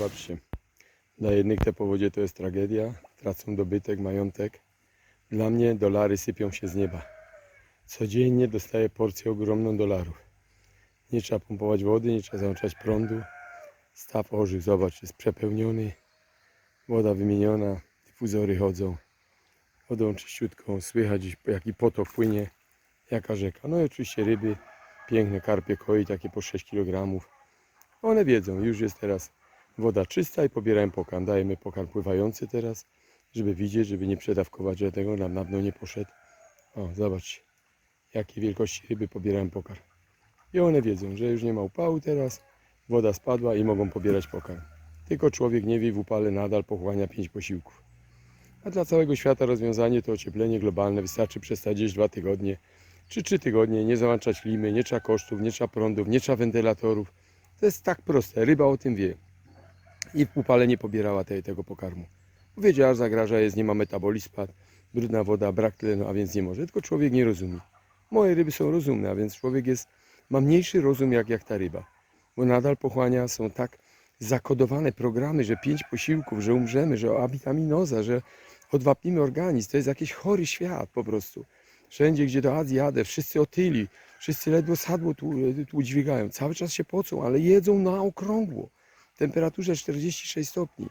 Zobaczcie. Dla jednych te powodzie to jest tragedia. Tracą dobytek, majątek. Dla mnie dolary sypią się z nieba. Codziennie dostaję porcję ogromną dolarów. Nie trzeba pompować wody, nie trzeba załączać prądu. Staw orzych, zobacz, jest przepełniony. Woda wymieniona, dyfuzory chodzą. Wodą czyściutką, słychać jaki potok płynie, jaka rzeka. No i oczywiście ryby, piękne karpie koi, takie po 6 kg. One wiedzą, już jest teraz woda czysta i pobierają pokarm. Dajemy pokarm pływający teraz, żeby widzieć, żeby nie przedawkować żadnego, nam na dno nie poszedł. O, zobaczcie, jakie wielkości ryby pobierają pokarm. I one wiedzą, że już nie ma upału teraz, woda spadła i mogą pobierać pokarm. Tylko człowiek nie wie w upale nadal pochłania pięć posiłków. A dla całego świata rozwiązanie to ocieplenie globalne. Wystarczy przestać jeść dwa tygodnie czy trzy tygodnie, nie załączać klimy, nie trzeba kosztów, nie trzeba prądów, nie trzeba wentylatorów. To jest tak proste, ryba o tym wie. I upale nie pobierała tej, tego pokarmu. Wiedziała, że zagraża jest, nie ma metabolizm, spadł, brudna woda, brak tlenu, a więc nie może. Tylko człowiek nie rozumie. Moje ryby są rozumne, a więc człowiek jest, ma mniejszy rozum jak, jak ta ryba. Bo nadal pochłania, są tak zakodowane programy, że pięć posiłków, że umrzemy, że awitaminoza, że odwapnimy organizm. To jest jakiś chory świat po prostu. Wszędzie, gdzie do Azji jadę, wszyscy otyli, wszyscy ledwo sadło tu, tu dźwigają. Cały czas się pocą, ale jedzą na okrągło. Temperaturze 46 stopni.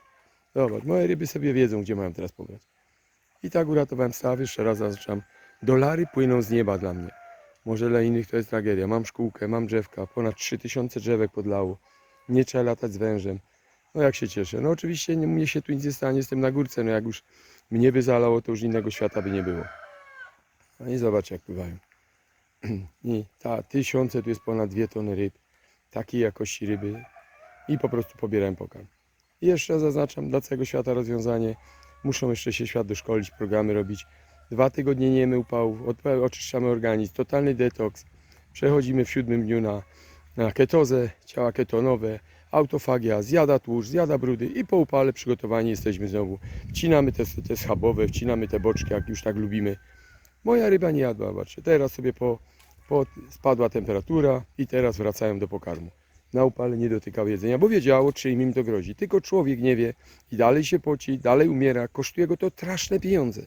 Zobacz, moje ryby sobie wiedzą, gdzie mają teraz pobrać. I tak uratowałem staw, jeszcze raz zaznaczam. Dolary płyną z nieba dla mnie. Może dla innych to jest tragedia. Mam szkółkę, mam drzewka, ponad 3000 drzewek podlało. Nie trzeba latać z wężem. No jak się cieszę. No oczywiście nie, mnie się tu nic nie stanie, jestem na górce. No jak już mnie by zalało, to już innego świata by nie było. No i zobacz jak pływają. I ta tysiące, tu jest ponad dwie tony ryb. Takiej jakości ryby. I po prostu pobierałem pokarm. I jeszcze zaznaczam, dla całego świata rozwiązanie. Muszą jeszcze się świat doszkolić, programy robić. Dwa tygodnie nie odpa- oczyszczamy organizm, totalny detoks. Przechodzimy w siódmym dniu na, na ketozę, ciała ketonowe, autofagia, zjada tłuszcz, zjada brudy i po upale przygotowani jesteśmy znowu. Wcinamy te, te schabowe, wcinamy te boczki, jak już tak lubimy. Moja ryba nie jadła, zobaczcie. Teraz sobie po, po spadła temperatura i teraz wracają do pokarmu. Na upale nie dotykał jedzenia, bo wiedziało, czym im to grozi. Tylko człowiek nie wie i dalej się poci, dalej umiera. Kosztuje go to straszne pieniądze.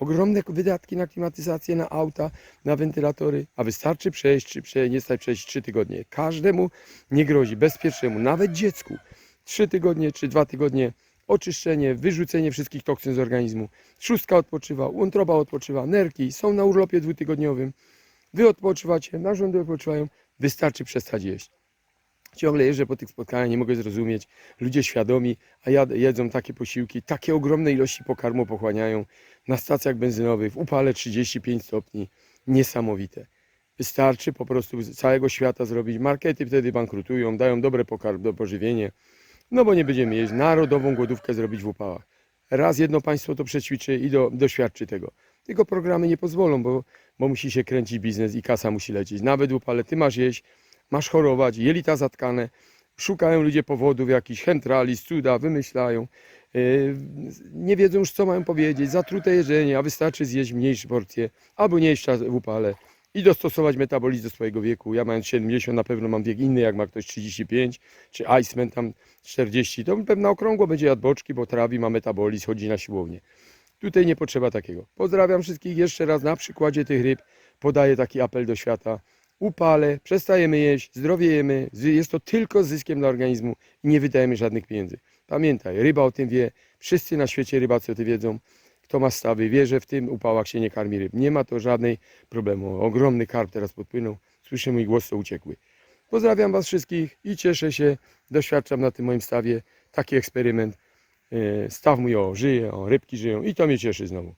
Ogromne wydatki na klimatyzację, na auta, na wentylatory, a wystarczy przejść, czy prze, nie stać przejść trzy tygodnie. Każdemu nie grozi, bezpiecznemu, nawet dziecku. Trzy tygodnie czy dwa tygodnie oczyszczenie, wyrzucenie wszystkich toksyn z organizmu. Szóstka odpoczywa, wątroba odpoczywa, nerki są na urlopie dwutygodniowym. Wy odpoczywacie, narządy odpoczywają, wystarczy przestać jeść. Ciągle jeżdżę po tych spotkaniach, nie mogę zrozumieć. Ludzie świadomi, a jad, jedzą takie posiłki, takie ogromne ilości pokarmu pochłaniają na stacjach benzynowych w upale 35 stopni. Niesamowite. Wystarczy po prostu z całego świata zrobić. Markety wtedy bankrutują, dają dobre pokarm, do pożywienie. No bo nie będziemy jeść. Narodową głodówkę zrobić w upałach. Raz jedno państwo to przećwiczy i do, doświadczy tego. Tylko programy nie pozwolą, bo, bo musi się kręcić biznes i kasa musi lecieć. Nawet w upale ty masz jeść, masz chorować, jelita zatkane. Szukają ludzie powodów jakichś, chemtralis, cuda, wymyślają. Yy, nie wiedzą już co mają powiedzieć, zatrute jedzenie, a wystarczy zjeść mniejsze porcje, albo nie w upale i dostosować metabolizm do swojego wieku. Ja mając 70 na pewno mam wiek inny, jak ma ktoś 35, czy Iceman tam 40, to pewna okrągło będzie jadł boczki, bo trawi, ma metabolizm, chodzi na siłownię. Tutaj nie potrzeba takiego. Pozdrawiam wszystkich jeszcze raz na przykładzie tych ryb. Podaję taki apel do świata. Upale, przestajemy jeść, zdrowiejemy. Jest to tylko zyskiem dla organizmu i nie wydajemy żadnych pieniędzy. Pamiętaj, ryba o tym wie. Wszyscy na świecie rybacy o tym wiedzą. Kto ma stawy, wie, że w tym upałach się nie karmi ryb. Nie ma to żadnej problemu. Ogromny karp teraz podpłynął. Słyszę mój głos, co uciekły. Pozdrawiam Was wszystkich i cieszę się. Doświadczam na tym moim stawie taki eksperyment. E, Staw mój o, żyje, o, rybki żyją i to mnie cieszy znowu.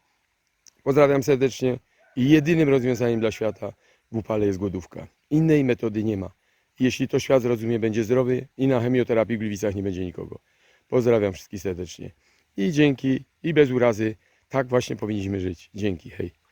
Pozdrawiam serdecznie i jedynym rozwiązaniem dla świata w upale jest głodówka. Innej metody nie ma. Jeśli to świat zrozumie, będzie zdrowy i na chemioterapii w Gliwicach nie będzie nikogo. Pozdrawiam wszystkich serdecznie. I dzięki, i bez urazy. Tak właśnie powinniśmy żyć. Dzięki, hej.